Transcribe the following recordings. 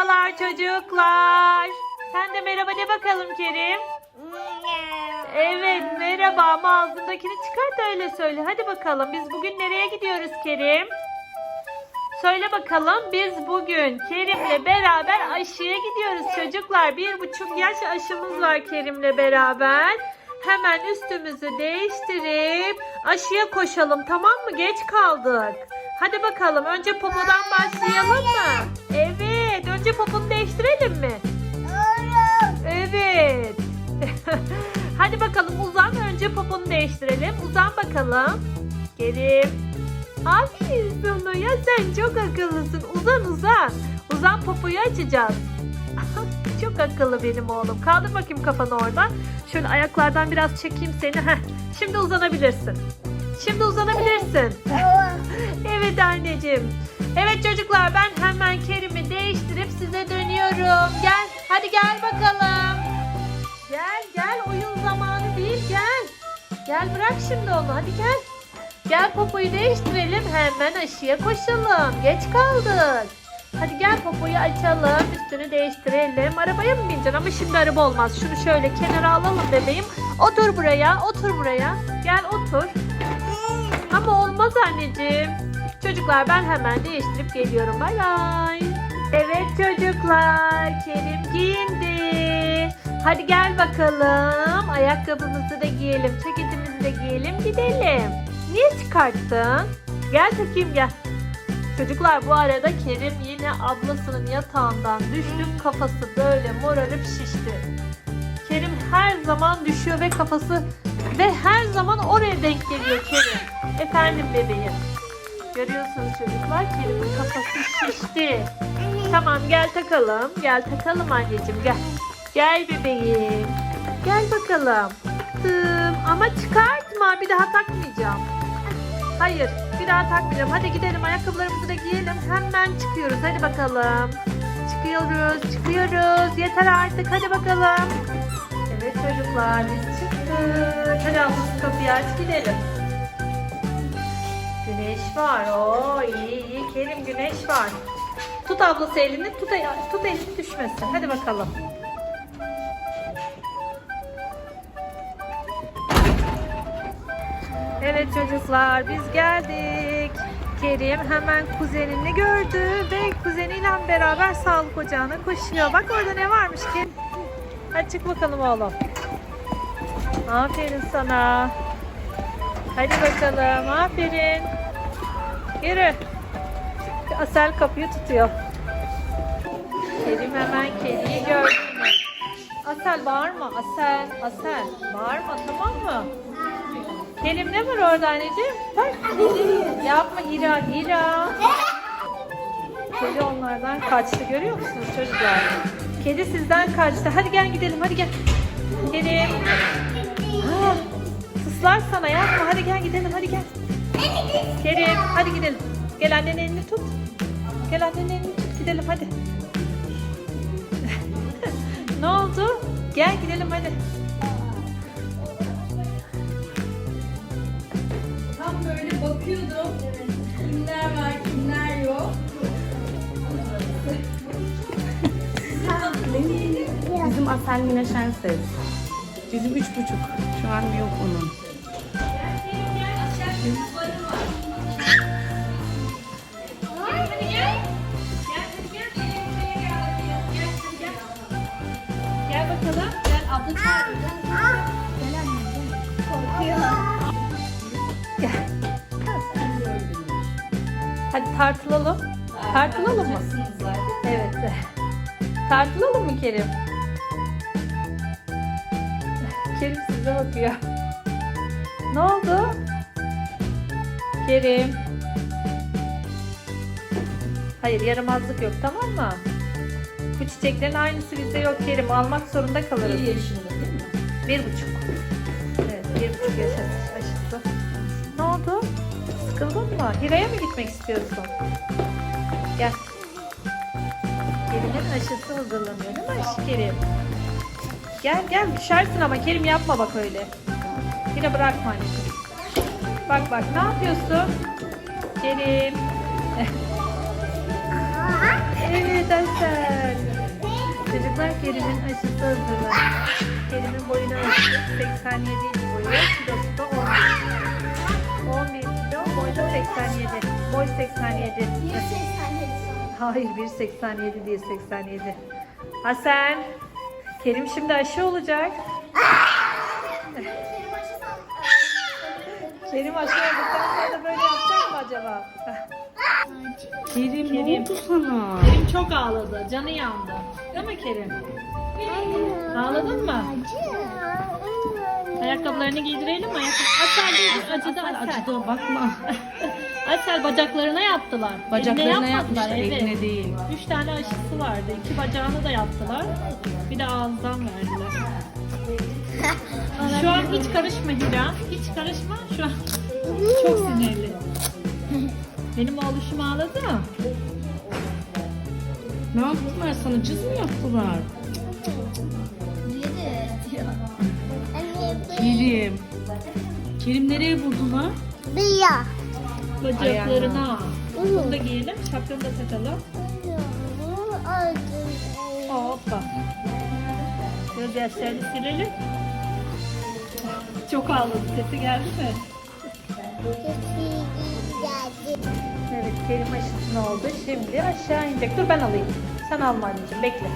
Merhabalar çocuklar. Sen de merhaba de bakalım Kerim. Evet merhaba ama ağzındakini çıkart da öyle söyle. Hadi bakalım biz bugün nereye gidiyoruz Kerim? Söyle bakalım biz bugün Kerim'le beraber aşıya gidiyoruz çocuklar. Bir buçuk yaş aşımız var Kerim'le beraber. Hemen üstümüzü değiştirip aşıya koşalım tamam mı? Geç kaldık. Hadi bakalım önce popodan başlayalım mı? Evet bakalım. Kerim. Aferin sana ya sen çok akıllısın. Uzan uzan. Uzan popoyu açacağız. çok akıllı benim oğlum. Kaldır bakayım kafanı oradan. Şöyle ayaklardan biraz çekeyim seni. Heh. Şimdi uzanabilirsin. Şimdi uzanabilirsin. Evet anneciğim. Evet çocuklar ben hemen Kerim'i değiştirip size dönüyorum. Gel hadi gel bakalım. Gel bırak şimdi onu hadi gel. Gel popoyu değiştirelim hemen aşıya koşalım. Geç kaldık. Hadi gel popoyu açalım üstünü değiştirelim. Arabaya mı bineceksin ama şimdi araba olmaz. Şunu şöyle kenara alalım bebeğim. Otur buraya otur buraya. Gel otur. Ama olmaz anneciğim. Çocuklar ben hemen değiştirip geliyorum. Bay bay. Evet çocuklar. Kerim giyindi. Hadi gel bakalım. Ayakkabımızı da giyelim. Ceketimizi de giyelim. Gidelim. Niye çıkarttın? Gel takayım gel. Çocuklar bu arada Kerim yine ablasının yatağından düştü. Kafası böyle morarıp şişti. Kerim her zaman düşüyor ve kafası ve her zaman oraya denk geliyor Kerim. Efendim bebeğim. Görüyorsunuz çocuklar Kerim'in kafası şişti. Tamam gel takalım. Gel takalım anneciğim gel. Gel bebeğim. Gel bakalım. Taktım ama çıkartma bir daha takmayacağım. Hayır bir daha takmayacağım. Hadi gidelim ayakkabılarımızı da giyelim. Hemen çıkıyoruz hadi bakalım. Çıkıyoruz çıkıyoruz. Yeter artık hadi bakalım. Evet çocuklar biz çıktık. Hadi ablası kapıyı aç gidelim. Güneş var. Oo iyi iyi. Kerim güneş var. Tut ablası elini. Tut, tut elini düşmesin. Hadi bakalım. Evet çocuklar biz geldik. Kerim hemen kuzenini gördü ve kuzeniyle beraber sağlık ocağına koşuyor. Bak orada ne varmış ki? Hadi çık bakalım oğlum. Aferin sana. Hadi bakalım. Aferin. Yürü. Asel kapıyı tutuyor. Kerim hemen kediyi gördü. Asel bağırma. Asel. Asel. Bağırma tamam mı? Kerim ne var orada anneciğim? Bak. Yapma Hira. Hira. Kedi onlardan kaçtı. Görüyor musunuz çocuklar? Kedi sizden kaçtı. Hadi gel gidelim. Hadi gel. Kerim. Ha, Sıslar sana yapma. Hadi gel gidelim. Hadi gel. Kerim hadi gidelim. Gel annenin elini tut. Gel annenin elini tut gidelim hadi. ne oldu? Gel gidelim Asel Mine Şenses. Bizim üç buçuk. Şu an yok onun. Gel bakalım. Gel abla çağırıyor. Gel. Hadi tartılalım. Tartılalım mı? Evet. Tartılalım mı Kerim? Kerim size bakıyor. Ne oldu? Kerim. Hayır yaramazlık yok tamam mı? Bu çiçeklerin aynısı bizde yok Kerim. Almak zorunda kalırız. Bir yaşında değil mi? Bir buçuk. Evet bir buçuk yaş aşısı. Ne oldu? Sıkıldın mı? Hira'ya mı gitmek istiyorsun? Gel. Kerim'in aşısı hazırlanıyor değil mi aşı Kerim? Gel gel düşersin ama Kerim yapma bak öyle. Yine bırakma anneciğim. Bak bak ne yapıyorsun? Kerim. evet Asel. Kerim'in aşısı hazırlanıyor. Kerim'in boyunu ölçtük. 87 idi boyu. Kilosu da 11. 11 kilo, boyu da 87. Boy 87. Hayır 1.87 değil 87. Hasan. Kerim şimdi aşı olacak. Kerim aşı olduktan sonra böyle yapacak mı acaba? Kerim, Kerim. ne oldu sana? Kerim çok ağladı. Canı yandı. Değil mi Kerim? Ağladın mı? Ayakkabılarını giydirelim mi? Ayakkabı... Dur. Acıdı Asel. Acıdı bakma. Asel bacaklarına yaptılar. Bacaklarına Eline yapmışlar, evet. eline değil. Üç tane aşısı vardı. İki bacağını da yaptılar. Bir de ağızdan verdiler. Şu an hiç karışma Hira. Hiç karışma. Şu an çok sinirli. Benim oğluşum ağladı. Ne yaptılar sana? Cız mı yaptılar? Kerim. Kerim nereye vurdular? Bacaklarına. Bunu da giyelim. Şapkanı da takalım. Hoppa. Gözyaşlarını silelim. Çok ağladı. Sesi geldi mi? Evet Kerim aşısını oldu. Şimdi aşağı inecek. Dur ben alayım. Sen alma anneciğim bekle.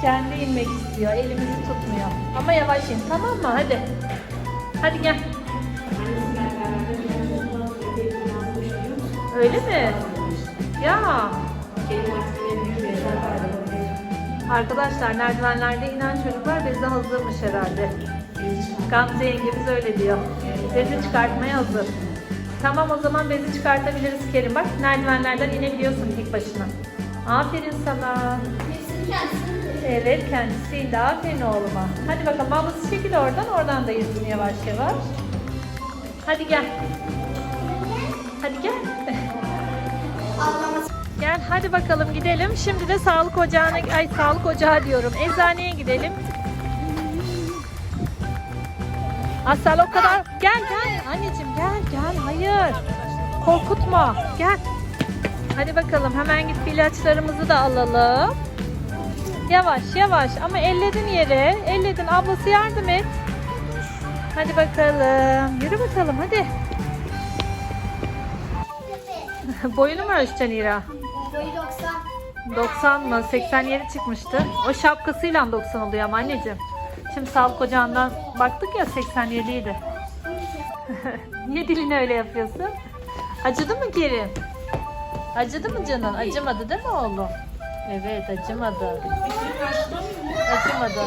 Kendi inmek istiyor. Elimizi tutmuyor. Ama yavaş in tamam mı? Hadi. Hadi gel. Öyle mi? Ya. Arkadaşlar merdivenlerde inen çocuklar beze hazırmış herhalde. Gamze yengemiz öyle diyor. Bezi çıkartmaya hazır. Tamam o zaman bezi çıkartabiliriz Kerim. Bak merdivenlerden inebiliyorsun tek başına. Aferin sana. Evet kendisi indi. Aferin oğluma. Hadi bakalım ablası çekil oradan. Oradan da insin yavaş yavaş. Hadi gel. Hadi gel. Gel hadi bakalım gidelim. Şimdi de sağlık ocağına, ay sağlık ocağı diyorum. Eczaneye gidelim. Asel o kadar. Gel gel. Anneciğim gel gel. Hayır. Korkutma. Gel. Hadi bakalım hemen git ilaçlarımızı da alalım. Yavaş yavaş ama elledin yere. Elledin ablası yardım et. Hadi bakalım. Yürü bakalım hadi. Boyunu mu ölçeceksin İra? 90 mı? 87 çıkmıştı. O şapkasıyla 90 oluyor ama anneciğim. Şimdi sağlık ocağından baktık ya 87 idi. Niye dilini öyle yapıyorsun? Acıdı mı Kerim? Acıdı mı canın? Acımadı değil mi oğlum? Evet acımadı. Acımadı.